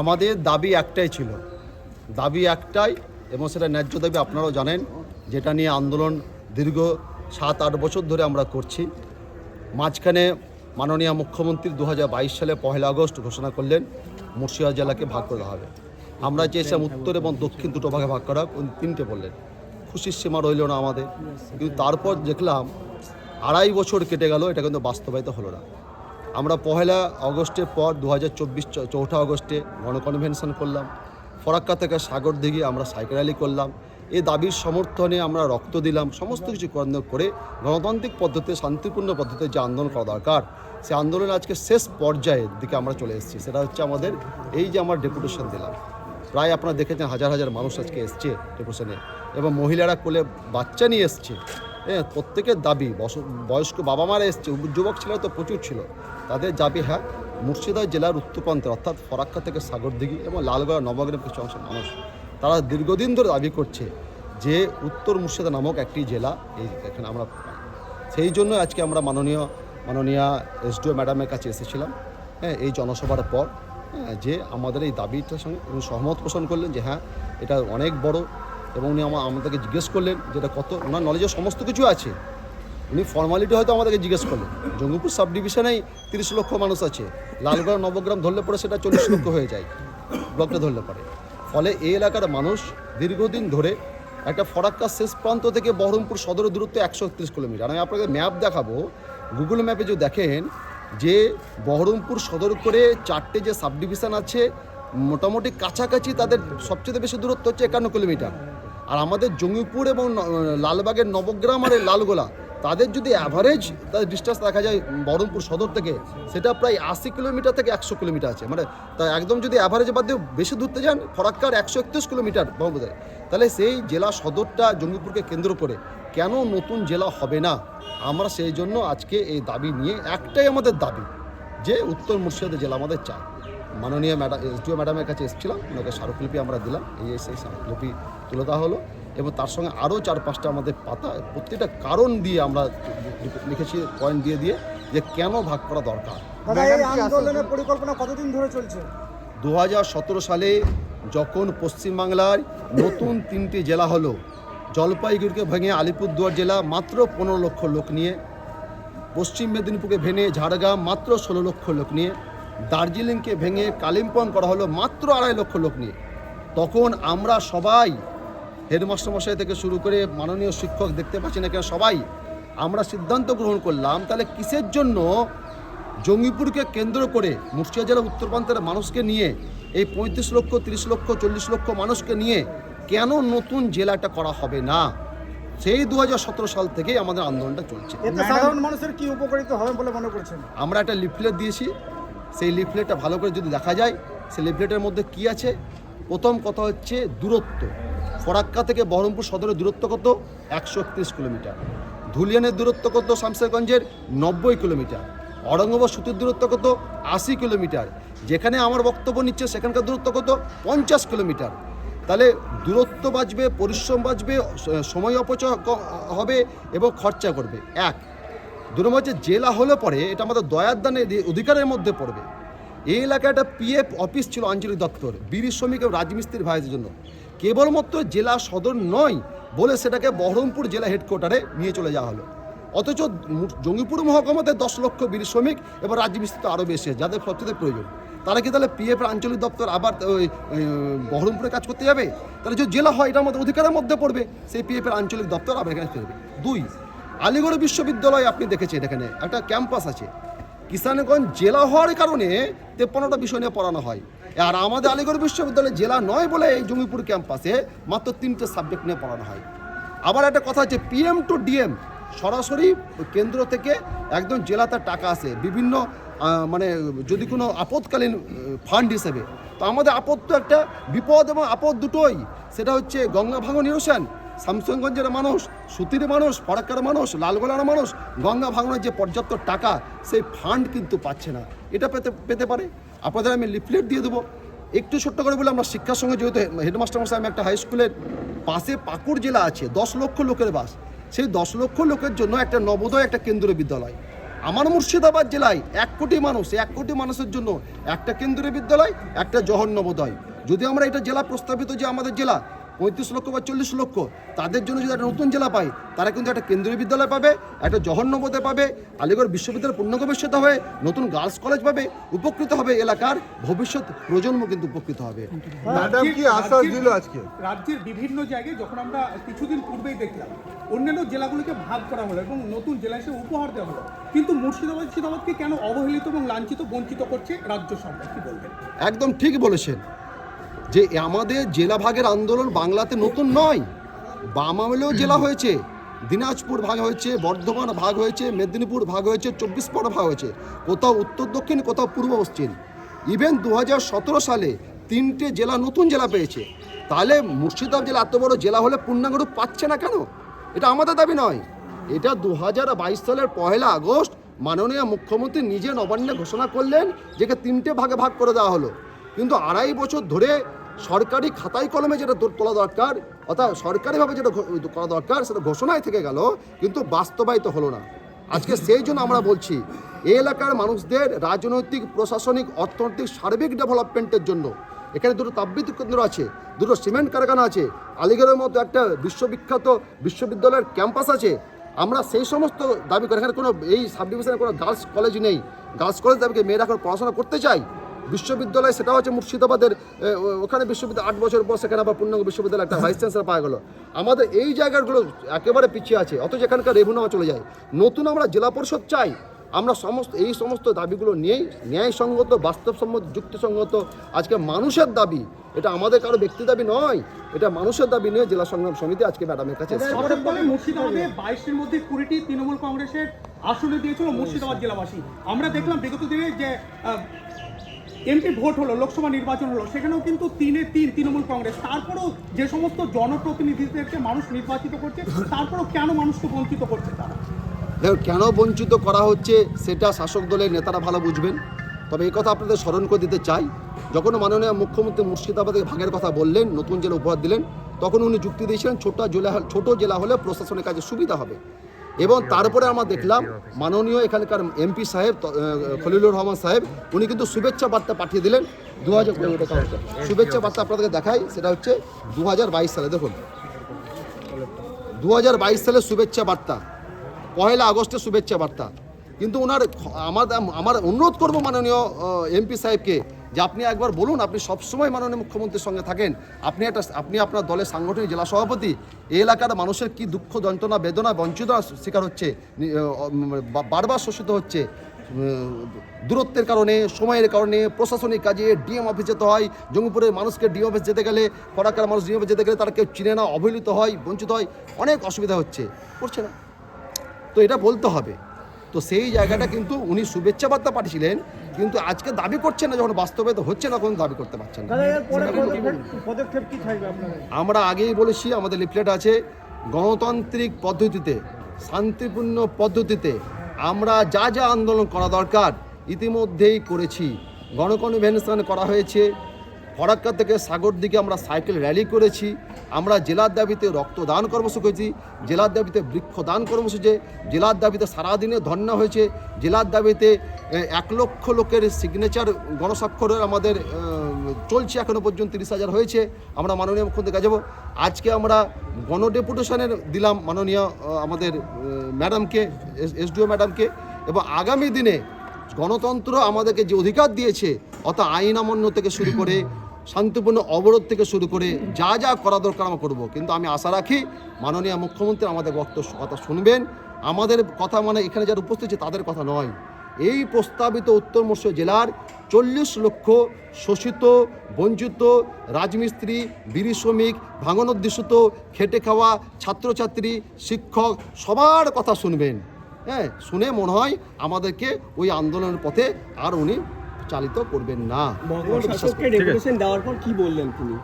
আমাদের দাবি একটাই ছিল। দাবি একটাই এবং সেটা ন্যায্য দাবি আপনারাও জানেন, যেটা নিয়ে আন্দোলন দীর্ঘ সাত আট বছর ধরে আমরা করছি। মাঝখানে মাননীয় মুখ্যমন্ত্রী দু হাজার বাইশ সালে পহেলা আগস্ট ঘোষণা করলেন, মুর্শিদাবাদ জেলাকে ভাগ করে হবে। আমরা চেয়েছিলাম উত্তর এবং দক্ষিণ দুটো ভাগে ভাগ করা তিনটে বললেন। খুশির সীমা রইল না আমাদের। কিন্তু তারপর দেখলাম, আড়াই বছর কেটে গেল, এটা কিন্তু বাস্তবায়িত হলো না। আমরা পহেলা আগস্টের পর দু হাজার চব্বিশ চৌঠা অগস্টে গণকনভেনশন করলাম। ফরাক্কা থেকে সাগর দিঘি আমরা সাইকেল র্যালি করলাম। এ দাবির সমর্থনে আমরা রক্ত দিলাম। সমস্ত কিছু কেন্দ্র করে গণতান্ত্রিক পদ্ধতিতে, শান্তিপূর্ণ পদ্ধতিতে যে আন্দোলন করা দরকার, সে আন্দোলন আজকে শেষ পর্যায়ের দিকে আমরা চলে এসেছি। সেটা হচ্ছে আমাদের এই যে আমরা ডেপুটেশন দিলাম। প্রায় আপনারা দেখেছেন হাজার হাজার মানুষ আজকে এসছে ডেপুটেশনে এবং মহিলারা কোলে বাচ্চা নিয়ে এসছে। হ্যাঁ প্রত্যেকের দাবি বয়স্ক বাবা মারা এসছে যুবক ছেলেরা তো প্রচুর ছিল। তাদের দাবি হ্যাঁ মুর্শিদাবাদ জেলার উত্তরপ্রান্তে অর্থাৎ ফরাক্কা থেকে সাগরদিঘি এবং লালগড়া নবগ্রাম কিছু অংশের মানুষ। তারা দীর্ঘদিন ধরে দাবি করছে যে উত্তর মুর্শিদা নামক একটি জেলা এই এখানে আমরা সেই জন্য আজকে আমরা মাননীয় মাননীয় এসডিও ম্যাডামের কাছে এসেছিলাম হ্যাঁ এই জনসভার পর হ্যাঁ, যে আমাদের এই দাবিটার সঙ্গে সহমত পোষণ করলেন যে হ্যাঁ এটা অনেক বড় এবং উনি আমা- আমাদেরকে জিজ্ঞেস করলেন যেটা কত, ওনার নলেজে সমস্ত কিছু আছে। উনি ফর্মালিটি হয়তো আমাদেরকে জিজ্ঞেস করলেন। জঙ্গিপুর সাব ডিভিশনেই তিরিশ লক্ষ মানুষ আছে। লালগড়, নবগ্রাম ধরলে পরে সেটা চল্লিশ লক্ষ হয়ে যায়। ব্লকটা ধরলে পরে। ফলে এই এলাকার মানুষ দীর্ঘদিন ধরে একটা ফরাক্কার শেষ প্রান্ত থেকে বহরমপুর সদরের দূরত্ব একশো একত্রিশ কিলোমিটার। আমি আপনাকে ম্যাপ দেখাবো। গুগল ম্যাপে যদি দেখেন, যে বহরমপুর সদর করে চারটে যে সাব ডিভিশন আছে, মোটামুটি কাছাকাছি তাদের সবচেয়ে বেশি দূরত্ব হচ্ছে একান্ন কিলোমিটার। আর আমাদের জঙ্গিপুর এবং লালবাগের নবগ্রাম আর লালগোলা, তাদের যদি অ্যাভারেজ তাদের ডিস্টেন্স দেখা যায় বহরমপুর সদর থেকে, সেটা প্রায় আশি কিলোমিটার থেকে একশো কিলোমিটার আছে। মানে তা একদম যদি অ্যাভারেজ বাদ দিয়ে বেশি দূরতে যান, ফরাক্কার একশো একত্রিশ কিলোমিটার বহরমপুরে। তাহলে সেই জেলা সদরটা জঙ্গিপুরকে কেন্দ্র করে কেন নতুন জেলা হবে না? আমরা সেই জন্য আজকে এই দাবি নিয়ে একটাই আমাদের দাবি, যে উত্তর মুর্শিদাবাদ জেলা আমাদের চাই। মাননীয় ম্যাডাম এসডিও ম্যাডামের কাছে এসেছিলাম ওনাকে স্মারকলিপি আমরা দিলাম এই এসে স্মারকলিপি তুলে দেওয়া হলো। এবং তার সঙ্গে আরও চার পাঁচটা আমাদের পাতা প্রত্যেকটা কারণ দিয়ে আমরা লিখেছি পয়েন্ট দিয়ে দিয়ে যে কেন ভাগ করা দরকার। দাদা এই আন্দোলনের পরিকল্পনা কতদিন ধরে চলছে? দু হাজার সতেরো সালে যখন পশ্চিমবাংলার নতুন তিনটি জেলা হলো জলপাইগুড়িকে ভেঙে আলিপুরদুয়ার জেলা মাত্র পনেরো লক্ষ লোক নিয়ে পশ্চিম মেদিনীপুরকে ভেঙে ঝাড়গ্রাম মাত্র ষোলো লক্ষ লোক নিয়ে দার্জিলিংকে ভেঙে কালিম্পং করা হলো মাত্র আড়াই লক্ষ লোক নিয়ে। তখন আমরা সবাই হেডমাস্টার মশাই থেকে শুরু করে মাননীয় শিক্ষক দেখতে পাচ্ছি না কেন সবাই আমরা সিদ্ধান্ত গ্রহণ করলাম তাহলে কিসের জন্য জঙ্গিপুরকে কেন্দ্র করে মুর্শিদা জেলার উত্তর প্রান্তের মানুষকে নিয়ে এই পঁয়ত্রিশ লক্ষ তিরিশ লক্ষ চল্লিশ লক্ষ মানুষকে নিয়ে কেন নতুন জেলাটা করা হবে না? সেই দু হাজার সতেরো সাল থেকেই আমাদের আন্দোলনটা চলছে। সাধারণ মানুষের কি উপকারিত হবে বলে মনে করছেন? আমরা একটা লিফলেট দিয়েছি সেই লিফলেটটা ভালো করে যদি দেখা যায়, সেই লিফলেটের মধ্যে কি আছে? প্রথম কথা হচ্ছে দূরত্ব। ফরাক্কা থেকে বহরমপুর সদরের দূরত্ব কত? একশো একত্রিশ কিলোমিটার। ধুলিয়ানের দূরত্ব কত শামসেরগঞ্জের? নব্বই কিলোমিটার। অরঙ্গবাদ সুতির দূরত্ব কত? আশি কিলোমিটার। যেখানে আমার বক্তব্য নিচ্ছে, সেখানকার দূরত্ব কত? পঞ্চাশ কিলোমিটার। তাহলে দূরত্ব বাঁচবে, পরিশ্রম বাঁচবে সময় অপচয় হবে এবং খরচা করবে। এক দু জেলা হলে পরে এটা আমাদের দয়ার দানের অধিকারের মধ্যে পড়বে। এই এলাকায় একটা পিএফ অফিস ছিল আঞ্চলিক দপ্তর বিড়ি শ্রমিক এবং রাজমিস্ত্রির ভাইদের জন্য। কেবলমাত্র জেলা সদর নয় বলে সেটাকে বহরমপুর জেলা হেডকোয়ার্টারে নিয়ে চলে যাওয়া হলো। অথচ জঙ্গিপুর মহকুমাতে দশ লক্ষ বিড়ি শ্রমিক এবং রাজমিস্ত্রি তো আরও বেশি, যাদের সবচেয়ে প্রয়োজন। তারা কি তাহলে পিএফ আঞ্চলিক দপ্তর আবার ওই বহরমপুরে কাজ করতে যাবে? তাহলে যদি জেলা হয়, এটা আমাদের অধিকারের মধ্যে পড়বে। সেই পিএফের আঞ্চলিক দপ্তর আবার এখানে দুই আলিগড় বিশ্ববিদ্যালয় আপনি দেখেছেন এখানে, একটা ক্যাম্পাস আছে। কিষানগঞ্জ জেলা হওয়ার কারণে তেপ্পান্নটা বিষয় নিয়ে পড়ানো হয়। আর আমাদের আলিগড় বিশ্ববিদ্যালয় জেলা নয় বলে এই জঙ্গিপুর ক্যাম্পাসে মাত্র তিনটে সাবজেক্ট নিয়ে পড়ানো হয়। আবার একটা কথা হচ্ছে পিএম টু ডিএম সরাসরি কেন্দ্র থেকে একদম জেলাতে টাকা আসে, বিভিন্ন মানে যদি কোনো আপদকালীন ফান্ড হিসেবে। তো আমাদের আপদ তো একটা বিপদ এবং আপদ দুটোই। সেটা হচ্ছে গঙ্গা ভাঙন নিরসন শামসনগঞ্জের মানুষ, সুতির মানুষ ফরাক্কার মানুষ, লালগোলার মানুষ, গঙ্গা ভাঙনের যে পর্যাপ্ত টাকা, সেই ফান্ড কিন্তু পাচ্ছে না। এটা পেতে পেতে পারে? আপনাদের আমি লিফলেট দিয়ে দেবো। একটু ছোট্ট করে বলে, আমরা শিক্ষার সঙ্গে যেহেতু হেডমাস্টার মশাই আমি একটা হাই স্কুলের পাশে পাকুড় জেলা আছে, দশ লক্ষ লোকের বাস। সেই দশ লক্ষ লোকের জন্য একটা নবোদয়, একটা কেন্দ্রীয় বিদ্যালয়। আমার মুর্শিদাবাদ জেলায় এক কোটি মানুষ, এক কোটি মানুষের জন্য একটা কেন্দ্রীয় বিদ্যালয়, একটা জহর নবোদয়। যদি আমরা এটা জেলা প্রস্তাবিত যে আমাদের জেলা পঁয়ত্রিশ লক্ষ বা চল্লিশ লক্ষ তাদের জন্য যদি একটা নতুন জেলা পাই তারা কিন্তু একটা কেন্দ্রীয় বিদ্যালয় পাবে একটা জহর নবোদয় পাবে আলিগড় বিশ্ববিদ্যালয় পূর্ণগবেষিত হবে নতুন গার্লস কলেজ পাবে উপকৃত হবে এলাকার ভবিষ্যৎ প্রজন্ম কিন্তু উপকৃত হবে। ম্যাডাম কি আশ্বাস দিল আজকে? রাজ্যের বিভিন্ন জায়গায় যখন আমরা কিছুদিন পূর্বেই দেখলাম অন্যান্য জেলাগুলিকে ভাগ করা হলো এবং নতুন জেলা হিসেবে উপহার দেওয়া হলো কিন্তু মুর্শিদাবাদ মুর্শিদাবাদকে কেন অবহেলিত এবং লাঞ্ছিত বঞ্চিত করছে রাজ্য সরকার? কি বলবেন? একদম ঠিক বলেছেন। যে আমাদের জেলা ভাগের আন্দোলন বাংলাতে নতুন নয়। বাম আমলেও জেলা হয়েছে দিনাজপুর ভাগ হয়েছে বর্ধমান ভাগ হয়েছে মেদিনীপুর ভাগ হয়েছে চব্বিশ পরগনা ভাগ হয়েছে কোথাও উত্তর দক্ষিণ কোথাও পূর্ব পশ্চিম। ইভেন দু হাজার সতেরো সালে তিনটে জেলা নতুন জেলা পেয়েছে। তাহলে মুর্শিদাবাদ জেলা এত বড় জেলা হলে পূর্ণাঙ্গ রূপ পাচ্ছে না কেন? এটা আমাদের দাবি নয়। এটা দু হাজার বাইশ সালের পহেলা আগস্ট মাননীয় মুখ্যমন্ত্রী নিজে নবান্নে ঘোষণা করলেন যেকে তিনটে ভাগে ভাগ করে দেওয়া হলো। কিন্তু আড়াই বছর ধরে সরকারি খাতায় কলমে যেটা তোলা দরকার, অর্থাৎ সরকারিভাবে যেটা করা দরকার, সেটা ঘোষণায় থেকে গেল, কিন্তু বাস্তবায়িত হলো না। আজকে সেই জন্য আমরা বলছি, এই এলাকার মানুষদের রাজনৈতিক, প্রশাসনিক, অর্থনৈতিক, সার্বিক ডেভেলপমেন্টের জন্য। এখানে দুটো তাপবিদ্যুৎ কেন্দ্র আছে, দুটো সিমেন্ট কারখানা আছে, আলিগড়ের মতো একটা বিশ্ববিখ্যাত বিশ্ববিদ্যালয়ের ক্যাম্পাস আছে। আমরা সেই সমস্ত দাবি করি, এখানে কোনো এই সাব ডিভিশনে কোনো গার্লস কলেজ নেই। গার্লস কলেজ দাবিকে মেয়েরা এখন পড়াশোনা করতে চাই বিশ্ববিদ্যালয় সেটা হচ্ছে মুর্শিদাবাদের ওখানে বিশ্ববিদ্যালয় আট বছর পর সেখানে আবার পূর্ণাঙ্গ বিশ্ববিদ্যালয় একটা ভাইস চ্যান্সেলার পাওয়া গেল। আমাদের এই জায়গাগুলো একেবারে পিছিয়ে আছে অথচ এখানকার রেভিনিউ চলে যায়। নতুন আমরা জেলা পরিষদ চাই আমরা সমস্ত এই সমস্ত দাবিগুলো নিয়েই ন্যায়সঙ্গত বাস্তবসম্মত যুক্তিসঙ্গত আজকে মানুষের দাবি এটা আমাদের কারও ব্যক্তি দাবি নয় এটা মানুষের দাবি নিয়ে জেলা সংগ্রাম সমিতি আজকে ম্যাডামের কাছে মুর্শিদাবাদে বাইশের মধ্যে কুড়িটি তৃণমূল কংগ্রেসের আসনে দিয়েছিল মুর্শিদাবাদ জেলাবাসী। আমরা দেখলাম বিগত দিনে যে এমপি ভোট হলো, লোকসভা নির্বাচন হলো, সেখানেও কিন্তু তিনে তিন তৃণমূল কংগ্রেস। তারপরেও যে সমস্ত জনপ্রতিনিধিদেরকে মানুষ নির্বাচিত করছে, তারপরেও কেন মানুষকে বঞ্চিত করছে তারা? দেখো, কেন বঞ্চিত করা হচ্ছে সেটা শাসক দলের নেতারা ভালো বুঝবেন। তবে এই কথা আপনাদের স্মরণ করে দিতে চাই, যখন মাননীয় মুখ্যমন্ত্রী মুর্শিদাবাদে ভাঙের কথা বললেন, নতুন জেলা উপহার দিলেন, তখন উনি যুক্তি দিয়েছিলেন, ছোট জেলা ছোট জেলা হলে প্রশাসনের কাজে সুবিধা হবে। এবং তারপরে আমরা দেখলাম মাননীয় এখানকার এমপি সাহেব খলিলুর রহমান সাহেব, উনি কিন্তু শুভেচ্ছা বার্তা পাঠিয়ে দিলেন দু হাজার শুভেচ্ছা বার্তা আপনাদেরকে দেখাই, সেটা হচ্ছে দু হাজার বাইশ সালে, দেখুন। দু হাজার বাইশ সালে শুভেচ্ছা বার্তা, পয়লা আগস্টের শুভেচ্ছা বার্তা। কিন্তু ওনার আমার আমার অনুরোধ করব মাননীয় এমপি সাহেবকে যে আপনি একবার বলুন, আপনি সবসময় মাননীয় মুখ্যমন্ত্রীর সঙ্গে থাকেন। আপনি একটা, আপনি আপনার দলের সাংগঠনিক জেলা সভাপতি। এই এলাকার মানুষের কি দুঃখ, যন্ত্রণা, বেদনা বঞ্চিত শিকার হচ্ছে বারবার শোষিত হচ্ছে দূরত্বের কারণে, সময়ের কারণে, প্রশাসনিক কাজে ডিএম অফিস যেতে হয়, জঙ্গিপুরের মানুষকে ডিএম অফিস যেতে গেলে ফরাকার মানুষ ডিএম অফিস যেতে গেলে তারা কেউ চিনে না, অবহেলিত হয়, বঞ্চিত হয়, অনেক অসুবিধা হচ্ছে। করছে না। তো এটা বলতে হবে। তো সেই জায়গাটা কিন্তু উনি শুভেচ্ছা বার্তা পাঠিয়েছিলেন কিন্তু আজকে দাবি করছে না যখন বাস্তবে তো হচ্ছে না কোনো দাবি করতে পারছেন না। আমরা আগেই বলেছি আমাদের লিফলেট আছে গণতান্ত্রিক পদ্ধতিতে শান্তিপূর্ণ পদ্ধতিতে আমরা যা যা আন্দোলন করা দরকার ইতিমধ্যেই করেছি। গণকনভেনশন করা হয়েছে ফরাক্কা থেকে সাগর দিকে আমরা সাইকেল র্যালি করেছি, আমরা জেলার দাবিতে রক্তদান কর্মসূচি করেছি, জেলার দাবিতে বৃক্ষদান কর্মসূচি, জেলার দাবিতে সারাদিনে ধর্ণা হয়েছে, জেলার দাবিতে এক লক্ষ লোকের সিগনেচার গণস্বাক্ষরের আমাদের চলছে এখনও পর্যন্ত তিরিশ হাজার হয়েছে, আমরা মাননীয় মুখ্যমন্ত্রী কাছে যাব। আজকে আমরা গণডেপুটেশনের দিলাম মাননীয় আমাদের ম্যাডামকে এসডিও ম্যাডামকে, এবং আগামী দিনে গণতন্ত্র আমাদেরকে যে অধিকার দিয়েছে, অর্থাৎ আইন অমান্য থেকে শুরু করে শান্তিপূর্ণ অবরোধ থেকে শুরু করে যা যা করা দরকার আমরা করব। কিন্তু আমি আশা রাখি মাননীয় মুখ্যমন্ত্রী আমাদের বক্তব্য কথা শুনবেন। আমাদের কথা মানে এখানে যারা উপস্থিত তাদের কথা নয়। এই প্রস্তাবিত উত্তর মৎস্য জেলার চল্লিশ লক্ষ শোষিত, বঞ্চিত, রাজমিস্ত্রি, বিড়ি শ্রমিক, ভাঙনোদ্দেশিত, খেটে খাওয়া ছাত্রছাত্রী, শিক্ষক সবার কথা শুনবেন। হ্যাঁ শুনে মনে হয় আমাদেরকে ওই আন্দোলনের পথে আর উনি চালিত করবেন না। দেওয়ার পর কি বললেন তিনি?